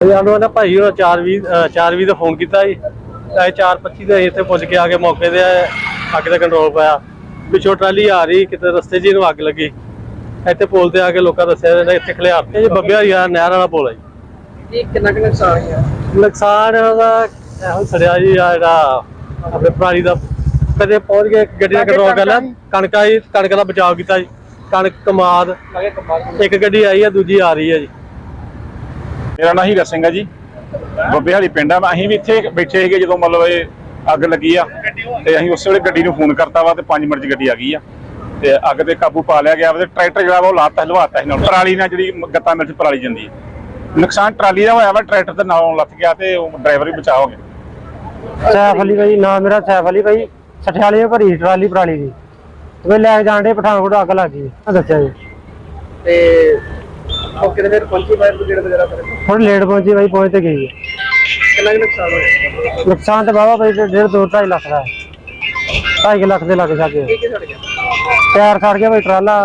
ਸਾਨੂੰ ਨਾ ਭਾਈ ਉਹ 420 420 ਦਾ ਫੋਨ ਕੀਤਾ ਜੀ ਇਹ 425 ਦੇ ਇੱਥੇ ਪੁੱਜ ਕੇ ਆ ਕੇ ਮੌਕੇ ਤੇ ਅੱਗ ਦਾ ਕੰਟਰੋਲ ਪਾਇਆ। ਪਿੱਛੋਂ ਟਰਾਲੀ ਆ ਰਹੀ ਕਿਤੇ ਰਸਤੇ 'ਚ ਇਹਨੂੰ ਅੱਗ ਲੱਗੀ। ਇੱਥੇ ਪੁਲ ਤੇ ਆ ਕੇ ਲੋਕਾਂ ਦੱਸਿਆ ਇਹਨਾਂ ਇੱਥੇ ਖਲਿਆਰ ਤੇ ਜੀ ਬੱਬਿਆ ਯਾਰ ਨਹਿਰ ਵਾਲਾ ਪੁਲ ਹੈ ਜੀ। ਇਹ ਕਿੰਨਾ ਕੁ ਨੁਕਸਾਨ ਹੈ ਨੁਕਸਾਨ ਉਹਦਾ ਇਹੋ ਸੜਿਆ ਜੀ ਆ ਜਿਹੜਾ ਆਪਣੇ ਪ੍ਰਾਣੀ ਦਾ। ਕਦੇ ਪਹੁੰਚ ਗਏ ਗੱਡੀ ਦਾ ਕੰਟਰੋਲ ਕਰ ਲਿਆ। ਕਣਕਾਂ ਜੀ ਕਣਕ ਦਾ ਬਚਾਅ ਕੀਤਾ ਜੀ। ਕਣਕ ਕਮਾਦ ਇੱਕ ਗੱਡੀ ਆਈ ਆ ਦੂਜੀ ਆ ਰਹੀ ਹੈ ਜੀ। ਮੇਰਾ ਨਾਂ ਹੀਰਾ ਸਿੰਘ ਹੈ ਜੀ। ਬੱਬੇ ਹਾਲੀ ਪਿੰਡ ਆ। ਅਸੀਂ ਵੀ ਇੱਥੇ ਬੈਠੇ ਸੀਗੇ ਜਦੋਂ ਮਤਲਬ ਇਹ ਅੱਗ ਲੱਗੀ ਆ। ਤੇ ਅਸੀਂ ਉਸੇ ਵੇਲੇ ਗੱਡੀ ਨੂੰ ਫੋਨ ਕਰਤਾ ਵਾ ਤੇ 5 ਮਿੰਟ 'ਚ ਗੱਡੀ ਆ ਗਈ ਆ। ਤੇ ਅੱਗ ਤੇ ਕਾਬੂ ਪਾ ਲਿਆ ਗਿਆ ਵਾ ਤੇ ਟਰੈਕਟਰ ਜਿਹੜਾ ਵਾ ਉਹ ਲਾਤਾ ਹਲਵਾਤਾ ਸੀ ਨਾਲ ਪਰਾਲੀ ਨਾਲ ਜਿਹੜੀ ਗੱਤਾ ਮਿਲ 'ਚ ਪਰਾਲੀ ਜਾਂਦੀ ਹੈ ਨੁਕਸਾਨ ਟਰਾਲੀ ਦਾ ਹੋਇਆ ਵਾ ਟਰੈਕਟਰ ਦੇ ਨਾਲੋਂ ਲੱਥ ਗਿਆ ਤੇ ਉਹ ਡਰਾਈਵਰ ਵੀ ਬਚਾ ਹੋ ਗਿਆ। ਸੈਫ ਅਲੀ ਭਾਈ ਨਾਮ ਮੇਰਾ ਸੈਫ ਅਲੀ ਭਾਈ ਸਠਿਆਲੇ ਭਰੀ ਟਰਾਲੀ ਪਰਾਲੀ ਦੀ। ਤੇ ਲੈ ਕੇ ਜਾਣ ਦੇ ਪਠਾਨਕੋਟ ਅੱਗ ਲੱਗ ਗਈ। ਦੱਸਿਆ ਜੀ। ਤੇ ਮੌਕੇ ਤੇ ਫਿਰ ਪਹੁੰਚੀ ਫਾਇਰ ਬ੍ਰਿਗੇਡ ਵਗੈਰਾ ਫਿਰ ਥੋੜੀ ਲੇਟ ਪਹੁੰਚੀ ਭਾਈ ਪਹੁੰਚ ਤੇ ਗਈ ਹੈ। ਕਿੰਨਾ ਕੁ ਨੁਕਸਾਨ ਹੋਇਆ? ਨੁਕਸਾਨ ਤੇ ਬਾਬਾ ਭਾਈ ਡੇਢ ਦੋ ਢਾਈ ਲੱਖ ਦਾ ਹੈ। ਢਾਈ ਕੁ ਲੱਖ ਦੇ ਲੱਗ ਸਕੇ ਕੀ ਕੀ ਸੜ ਗਿਆ? ਟਾਇਰ ਸੜ ਗਿਆ ਭਾਈ ਟਰਾਲਾ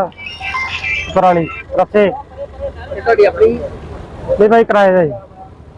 ਪਰਾਲੀ ਰੱਸੇ ਇਹ ਤੁਹਾਡੀ ਆਪਣੀ ਨਹੀਂ ਭਾਈ ਕਿਰਾਏ ਦਾ ਜੀ